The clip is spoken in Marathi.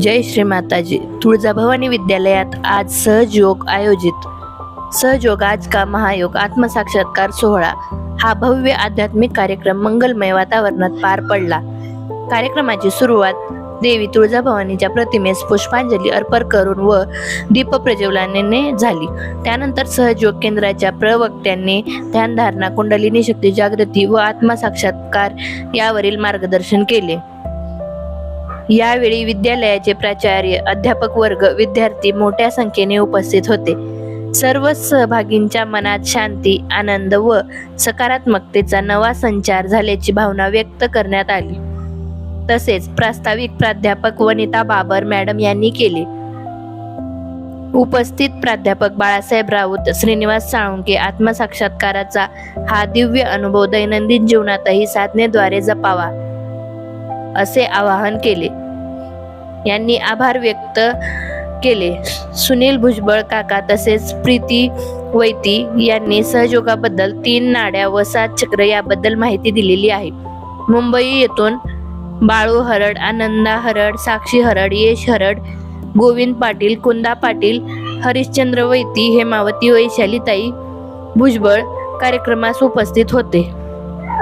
जय श्री माताजी. तुळजाभवानी विद्यालयात आज सहजयोग आयोजित. सहजयोग आज का महायोग? आत्मसाक्षात्कार सोहळा. हा भव्य आध्यात्मिक कार्यक्रम मंगलमय वातावरणात पार पडला. कार्यक्रमाची सुरुवात देवी तुळजाभवानीच्या प्रतिमेस पुष्पांजली अर्पण करून व दीप प्रज्वलनाने झाली. त्यानंतर सहयोग केंद्राच्या प्रवक्त्यांनी ध्यानधारणा कुंडलिनी शक्ती जागृती व आत्मसाक्षात्कार यावरील मार्गदर्शन केले. यावेळी विद्यालयाचे प्राचार्य अध्यापक वर्ग विद्यार्थी मोठ्या संख्येने उपस्थित होते. सर्व सहभागींच्या मनात शांती आनंद व सकारात्मकतेचा नवा संचार झाल्याची भावना व्यक्त करण्यात आली. तसेच प्रास्ताविक प्राध्यापक वनिता बाबर मॅडम यांनी केले. उपस्थित प्राध्यापक बाळासाहेब राऊत श्रीनिवास साळुंके आत्मसाक्षात्काराचा हा दिव्य अनुभव दैनंदिन जीवनातही साधनेद्वारे जपावा. असे आवाहन केले. यांनी आभार व्यक्त केले. सुनील भुजबळ काका तसेच प्रीती वैती यांनी सहयोगाबद्दल तीन नाड्या व सात चक्र याबद्दल माहिती दिलेली आहे. मुंबई येथून बाळू हरड आनंदा हरड साक्षी हरड यश हरड गोविंद पाटील कुंदा पाटील हरिश्चंद्र वैती हेमावती वैशालीताई भुजबळ कार्यक्रमास उपस्थित होते.